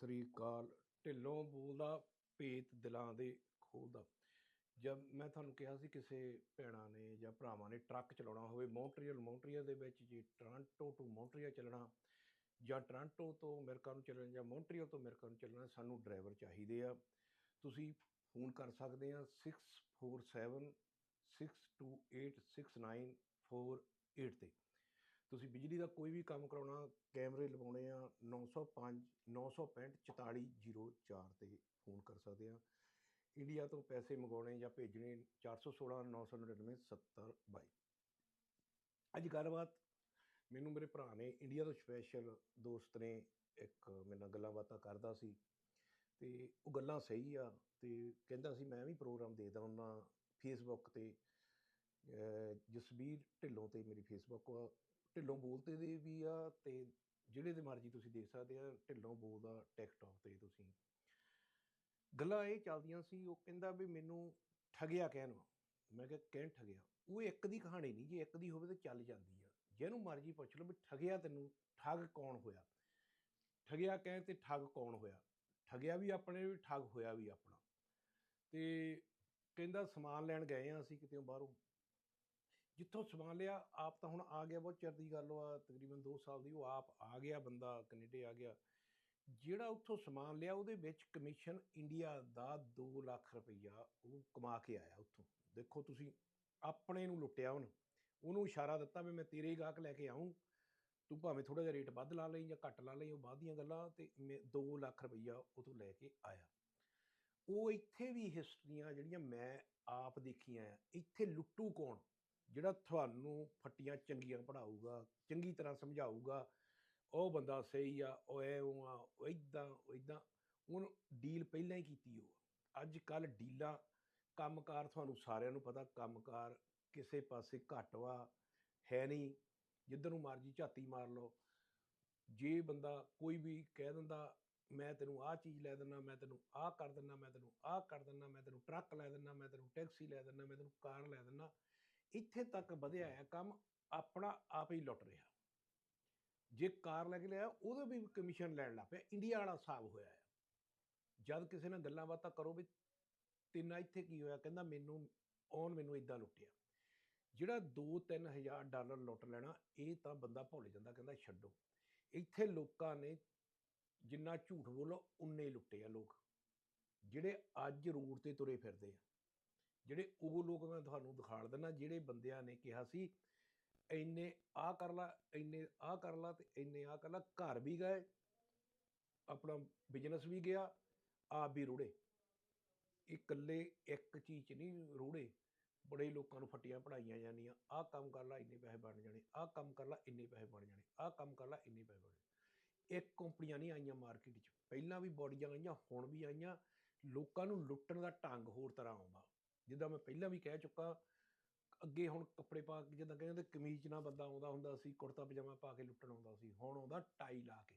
ਸ੍ਰੀ ਅਕਾਲ। ਢਿੱਲੋਂ ਬੋਲਦਾ, ਭੇਤ ਦਿਲਾਂ ਦੇ ਖੋਲਦਾ। ਜਦ ਮੈਂ ਤੁਹਾਨੂੰ ਕਿਹਾ ਸੀ ਕਿਸੇ ਭੈਣਾਂ ਨੇ ਜਾਂ ਭਰਾਵਾਂ ਨੇ ਟਰੱਕ ਚਲਾਉਣਾ ਹੋਵੇ, ਮੌਂਟਰੀਅਲ ਮੌਂਟਰੀਅਲ ਦੇ ਵਿੱਚ ਜੇ ਟੋਰਾਂਟੋ ਟੂ ਮੌਂਟਰੀਅਲ ਚੱਲਣਾ ਜਾਂ ਟੋਰਾਂਟੋ ਤੋਂ ਅਮਰੀਕਾ ਨੂੰ ਚੱਲਣਾ ਜਾਂ ਮੌਂਟਰੀਅਲ ਤੋਂ ਅਮਰੀਕਾ ਨੂੰ ਚੱਲਣਾ, ਸਾਨੂੰ ਡਰਾਈਵਰ ਚਾਹੀਦੇ ਆ। ਤੁਸੀਂ ਫੋਨ ਕਰ ਸਕਦੇ ਆ 647 6286948 ਤੇ। ਤੁਸੀਂ ਬਿਜਲੀ ਦਾ ਕੋਈ ਵੀ ਕੰਮ ਕਰਾਉਣਾ, ਕੈਮਰੇ ਲਵਾਉਣੇ ਆ 905 965 4404 ਤੇ ਫੋਨ ਕਰ ਸਕਦੇ ਆ। ਇੰਡੀਆ ਤੋਂ ਪੈਸੇ ਮੰਗਾਉਣੇ ਜਾਂ ਭੇਜਣੇ 416 999 7022 ਅੱਜ ਗੱਲਬਾਤ ਮੈਨੂੰ ਮੇਰੇ ਭਰਾ ਨੇ, ਇੰਡੀਆ ਤੋਂ ਸਪੈਸ਼ਲ ਦੋਸਤ ਨੇ ਇੱਕ ਮੇਰੇ ਨਾਲ ਗੱਲਾਂ ਬਾਤਾਂ ਕਰਦਾ ਸੀ ਤੇ ਉਹ ਗੱਲਾਂ ਸਹੀ ਆ ਤੇ ਕਹਿੰਦਾ ਸੀ, ਮੈਂ ਵੀ ਪ੍ਰੋਗਰਾਮ ਦੇਖਦਾ ਹੁੰਦਾ ਫੇਸਬੁੱਕ ਤੇ, ਅਹ ਜਸਬੀਰ ਢਿੱਲੋਂ ਤੇ ਮੇਰੀ ਫੇਸਬੁੱਕ ਆ ਢਿੱਲੋਂ ਬੋਲਤੇ ਦੇ ਵੀ ਆ ਤੇ ਜਿਹੜੇ ਦੇ ਮਰਜ਼ੀ ਤੁਸੀਂ ਦੇਖ ਸਕਦੇ ਆ, ਢਿੱਲੋਂ ਬੋਲਦਾ ਟਿਕਟੌਕ ਤੇ ਤੁਸੀਂ। ਗੱਲਾਂ ਇਹ ਚੱਲਦੀਆਂ ਸੀ, ਉਹ ਕਹਿੰਦਾ ਵੀ ਮੈਨੂੰ ਠਗਿਆ ਕਹਿਣ ਮੈਂ ਕਿਹਾ, ਕਹਿਣ ਠਗਿਆ? ਉਹ ਇੱਕ ਦੀ ਕਹਾਣੀ ਨਹੀਂ, ਜੇ ਇੱਕ ਦੀ ਹੋਵੇ ਤਾਂ ਚੱਲ ਜਾਂਦੀ ਆ। ਜਿਹਨੂੰ ਮਰਜ਼ੀ ਪੁੱਛ ਲਓ ਵੀ ਠਗਿਆ ਤੈਨੂੰ, ਠੱਗ ਕੌਣ ਹੋਇਆ? ਠਗਿਆ ਕਹਿਣ ਤੇ ਠੱਗ ਕੌਣ ਹੋਇਆ? ਠਗਿਆ ਵੀ ਆਪਣੇ ਵੀ, ਠੱਗ ਹੋਇਆ ਵੀ ਆਪਣਾ। ਤੇ ਕਹਿੰਦਾ ਸਮਾਨ ਲੈਣ ਗਏ ਆ ਅਸੀਂ ਕਿਤੇ ਬਾਹਰੋਂ। ਜਿੱਥੋਂ ਸਮਾਨ ਲਿਆ, ਆਪ ਤਾਂ ਹੁਣ ਆ ਗਿਆ ਬਹੁਤ ਚਿਰ ਦੀ ਗੱਲ ਆ, ਤਕਰੀਬਨ 2 ਸਾਲ ਦੀ, ਉਹ ਆਪ ਆ ਗਿਆ ਬੰਦਾ, ਕੈਨੇਡਾ ਆ ਗਿਆ। ਜਿਹੜਾ ਉੱਥੋਂ ਸਮਾਨ ਲਿਆ, ਉਹਦੇ ਵਿੱਚ ਕਮਿਸ਼ਨ ਇੰਡੀਆ ਦਾ 2 ਲੱਖ ਰੁਪਈਆ ਉਹ ਕਮਾ ਕੇ ਆਇਆ ਉੱਥੋਂ। ਦੇਖੋ ਤੁਸੀਂ, ਆਪਣੇ ਨੂੰ ਲੁੱਟਿਆ ਉਹਨੂੰ। ਉਹਨੂੰ ਇਸ਼ਾਰਾ ਦਿੱਤਾ ਵੀ ਮੈਂ ਤੇਰੇ ਹੀ ਗਾਹਕ ਲੈ ਕੇ ਆਉਂ ਤੂੰ ਭਾਵੇਂ ਥੋੜਾ ਜਿਹਾ ਰੇਟ ਵੱਧ ਲਾ ਲਈ ਜਾਂ ਘੱਟ ਲਾ ਲਈ, ਉਹ ਬਾਅਦ ਦੀਆਂ ਗੱਲਾਂ ਤੇ 2 ਲੱਖ ਰੁਪਈਆ ਉਹ ਤੋਂ ਲੈ ਕੇ ਆਇਆ। ਉਹ ਇੱਥੇ ਵੀ ਹਿਸਟਰੀਆਂ ਜਿਹੜੀਆਂ ਮੈਂ ਆਪ ਦੇਖੀਆਂ ਆ, ਇੱਥੇ ਲੁੱਟੂ ਕੌਣ? ਜਿਹੜਾ ਤੁਹਾਨੂੰ ਫੱਟੀਆਂ ਚੰਗੀਆਂ ਪੜਾਊਗਾ ਚੰਗੀ ਤਰ੍ਹਾਂ ਸਮਝਾਊਗਾ, ਉਹ ਬੰਦਾ ਸਹੀ ਆ, ਉਹ ਐ ਉਹ ਆ, ਉਹ ਇਦਾਂ ਉਹ ਇਦਾਂ ਹੁਣ ਡੀਲ ਪਹਿਲਾਂ ਹੀ ਕੀਤੀ ਉਹ ਅੱਜ ਕੱਲ ਡੀਲਾਂ, ਕੰਮਕਾਰ ਤੁਹਾਨੂੰ ਸਾਰਿਆਂ ਨੂੰ ਪਤਾ, ਕੰਮਕਾਰ ਕਿਸੇ ਪਾਸੇ ਘੱਟ ਵਾ, ਹੈ ਨਹੀਂ, ਜਿੱਧਰ ਨੂੰ ਮਰਜ਼ੀ ਝਾਤੀ ਮਾਰ ਲਓ। ਜੇ ਬੰਦਾ ਕੋਈ ਵੀ ਕਹਿ ਦਿੰਦਾ, ਮੈਂ ਤੈਨੂੰ ਆਹ ਚੀਜ਼ ਲੈ ਦਿੰਦਾ ਮੈਂ ਤੈਨੂੰ ਆਹ ਕਰ ਦਿੰਦਾ ਮੈਂ ਤੈਨੂੰ ਆਹ ਕਰ ਦਿੰਦਾ ਮੈਂ ਤੈਨੂੰ ਟਰੱਕ ਲੈ ਦਿੰਦਾ ਮੈਂ ਤੈਨੂੰ ਟੈਕਸੀ ਲੈ ਦਿੰਦਾ ਮੈਂ ਤੈਨੂੰ ਕਾਰ ਲੈ ਦਿੰਦਾ ਇੱਥੇ ਤੱਕ ਵਧਿਆ ਹੈ ਕੰਮ ਆਪਣਾ ਆਪ ਹੀ ਲੁੱਟ ਰਿਹਾ। ਜੇ ਕਾਰ ਲੈ ਕੇ ਲਿਆ ਉਹਦੇ ਵੀ ਕਮਿਸ਼ਨ ਲੈਣ ਲੱਗ ਪਿਆ। ਇੰਡੀਆ ਵਾਲਾ ਹਿਸਾਬ ਹੋਇਆ ਹੈ ਜਦ ਕਿਸੇ ਨਾਲ ਗੱਲਾਂ ਬਾਤਾਂ ਕਰੋ ਵੀ ਤਿੰਨਾ ਇੱਥੇ ਕੀ ਹੋਇਆ, ਕਹਿੰਦਾ ਮੈਨੂੰ, ਔਨ ਮੈਨੂੰ ਇਦਾਂ ਲੁੱਟਿਆ। ਜਿਹੜਾ 2-3000 ਡਾਲਰ ਲੁੱਟ ਲੈਣਾ, ਇਹ ਤਾਂ ਬੰਦਾ ਭੁੱਲ ਜਾਂਦਾ, ਕਹਿੰਦਾ ਛੱਡੋ। ਇੱਥੇ ਲੋਕਾਂ ਨੇ ਜਿੰਨਾ ਝੂਠ ਬੋਲੋ, ਉਨੇ ਹੀ ਲੁੱਟੇ ਆ ਲੋਕ, ਜਿਹੜੇ ਅੱਜ ਰੋਡ ਤੇ ਤੁਰੇ ਫਿਰਦੇ ਆ। ਜਿਹੜੇ ਉਹ ਲੋਕ ਮੈਂ ਤੁਹਾਨੂੰ ਦਿਖਾੜ ਦਿੰਦਾ, ਜਿਹੜੇ ਬੰਦਿਆਂ ਨੇ ਕਿਹਾ ਸੀ, ਇੰਨੇ ਆ ਕਰ ਲਾ, ਇੰਨੇ ਆ ਕਰ ਲਾ ਤੇ ਇੰਨੇ ਆ ਕਰ ਲਾ। ਘਰ ਵੀ ਗਏ, ਆਪਣਾ ਬਿਜ਼ਨਸ ਵੀ ਗਿਆ, ਆਪ ਵੀ ਰੁੜੇ। ਇਕੱਲੇ ਇੱਕ ਚੀਜ਼ ਨਹੀਂ ਰੁੜੇ, ਬੜੇ ਲੋਕਾਂ ਨੂੰ ਫੱਟੀਆਂ ਪੜਾਈਆਂ ਜਾਂਦੀਆਂ, ਆਹ ਕੰਮ ਕਰ ਲਾ, ਇੰਨੇ ਪੈਸੇ ਬਣ ਜਾਣੇ, ਆਹ ਕੰਮ ਕਰ ਲਾ, ਇੰਨੇ ਪੈਸੇ ਬਣ ਜਾਣੇ, ਆਹ ਕੰਮ ਕਰ ਲਾ, ਇੰਨੇ ਪੈਸੇ ਬਣ ਜਾਣੇ। ਇੱਕ ਕੰਪਨੀਆਂ ਨਹੀਂ ਆਈਆਂ ਮਾਰਕੀਟ 'ਚ, ਪਹਿਲਾਂ ਵੀ ਬੋਡੀਆਂ ਆਈਆਂ, ਹੁਣ ਵੀ ਆਈਆਂ, ਲੋਕਾਂ ਨੂੰ ਲੁੱਟਣ ਦਾ ਢੰਗ ਹੋਰ ਤਰ੍ਹਾਂ ਆਉਂਦਾ। ਜਿੱਦਾਂ ਮੈਂ ਪਹਿਲਾਂ ਵੀ ਕਹਿ ਚੁੱਕਾ, ਅੱਗੇ ਹੁਣ ਕੱਪੜੇ ਪਾ ਕੇ ਜਿੱਦਾਂ ਕਹਿੰਦੇ ਕਮੀਜ਼ ਨਾਲ ਬੰਦਾ ਆਉਂਦਾ ਹੁੰਦਾ ਸੀ, ਕੁੜਤਾ ਪਜਾਮਾ ਪਾ ਕੇ ਲੁੱਟਣ ਆਉਂਦਾ ਸੀ, ਹੁਣ ਆਉਂਦਾ ਟਾਈ ਲਾ ਕੇ।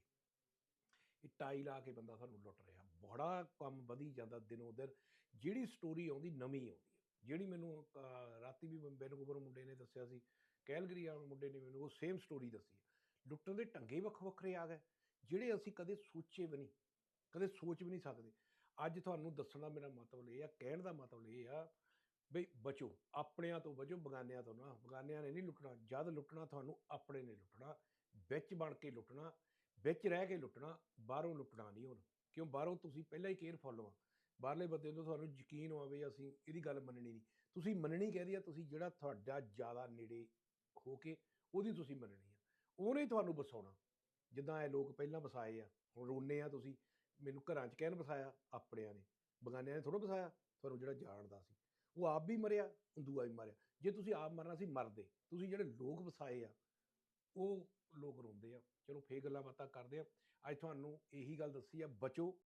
ਇਹ ਟਾਈ ਲਾ ਕੇ ਬੰਦਾ ਤੁਹਾਨੂੰ ਲੁੱਟ ਰਿਹਾ। ਬੜਾ ਕੰਮ ਵਧੀ ਜਾਂਦਾ ਦਿਨੋਂ ਦਿਨ। ਜਿਹੜੀ ਸਟੋਰੀ ਆਉਂਦੀ, ਨਵੀਂ ਆਉਂਦੀ ਹੈ। ਜਿਹੜੀ ਮੈਨੂੰ ਰਾਤੀ ਵੀ ਬੈਨਕੂਵਰ ਮੁੰਡੇ ਨੇ ਦੱਸਿਆ ਸੀ, ਕੈਲਗਰੀ ਵਾਲੇ ਮੁੰਡੇ ਨੇ ਮੈਨੂੰ ਉਹ ਸੇਮ ਸਟੋਰੀ ਦੱਸੀ ਲੁੱਟਣ ਦੇ ਢੰਗੇ ਵੱਖ ਵੱਖਰੇ ਆ ਗਏ। ਜਿਹੜੇ ਅਸੀਂ ਕਦੇ ਸੋਚੇ ਵੀ ਨਹੀਂ, ਕਦੇ ਸੋਚ ਵੀ ਨਹੀਂ ਸਕਦੇ। ਅੱਜ ਤੁਹਾਨੂੰ ਦੱਸਣ ਦਾ ਮੇਰਾ ਮਤਲਬ ਇਹ ਆ, ਕਹਿਣ ਦਾ ਮਤਲਬ ਇਹ ਆ ਬਈ ਬਚੋ, ਆਪਣਿਆਂ ਤੋਂ ਬਚੋ, ਬਗਾਨਿਆਂ ਤੋਂ ਨਾ। ਬਗਾਨਿਆਂ ਨੇ ਨਹੀਂ ਲੁੱਟਣਾ, ਜਦ ਲੁੱਟਣਾ ਤੁਹਾਨੂੰ ਆਪਣੇ ਨੇ ਲੁੱਟਣਾ, ਵਿੱਚ ਬਣ ਕੇ ਲੁੱਟਣਾ, ਵਿੱਚ ਰਹਿ ਕੇ ਲੁੱਟਣਾ, ਬਾਹਰੋਂ ਲੁੱਟਣਾ ਨਹੀਂ ਹੁਣ। ਕਿਉਂ? ਬਾਹਰੋਂ ਤੁਸੀਂ ਪਹਿਲਾਂ ਹੀ ਕੇਅਰਫੁਲ ਆ ਬਾਹਰਲੇ ਬੰਦੇ ਨੂੰ ਤੁਹਾਨੂੰ ਯਕੀਨ ਹੋਵੇ ਅਸੀਂ ਇਹਦੀ ਗੱਲ ਮੰਨਣੀ ਨਹੀਂ। ਤੁਸੀਂ ਮੰਨਣੀ ਕਹਦੀ ਆ, ਤੁਸੀਂ ਜਿਹੜਾ ਤੁਹਾਡਾ ਜ਼ਿਆਦਾ ਨੇੜੇ ਹੋ ਕੇ ਉਹਦੀ ਤੁਸੀਂ ਮੰਨਣੀ ਆ। ਉਹਨੇ ਤੁਹਾਨੂੰ ਬਸਾਉਣਾ। ਜਿੱਦਾਂ ਇਹ ਲੋਕ ਪਹਿਲਾਂ ਵਸਾਏ ਆ, ਹੁਣ ਰੋਨੇ ਆ ਤੁਸੀਂ। ਮੈਨੂੰ ਘਰਾਂ 'ਚ ਕਹਿਣ ਵਸਾਇਆ ਆਪਣਿਆਂ ਨੇ, ਬਗਾਨਿਆਂ ਨੇ ਥੋੜਾ ਵਸਾਇਆ ਤੁਹਾਨੂੰ ਜਿਹੜਾ ਜਾਣਦਾ ਸੀ। ਉਹ ਆਪ ਵੀ ਮਰਿਆ ਦੂਆ ਵੀ ਮਰਿਆ। ਜੇ ਤੁਸੀਂ ਆਪ ਮਰਨਾ ਸੀ, ਮਰਦੇ। ਤੁਸੀਂ ਜਿਹੜੇ ਲੋਕ ਵਸਾਏ ਆ, ਉਹ ਲੋਕ ਰੋਂਦੇ ਆ। ਚਲੋ ਫੇਰ ਗੱਲਾਂ ਬਾਤਾਂ ਕਰਦੇ ਆ। ਅੱਜ ਤੁਹਾਨੂੰ ਇਹੀ ਗੱਲ ਦੱਸੀ ਆ, ਬਚੋ।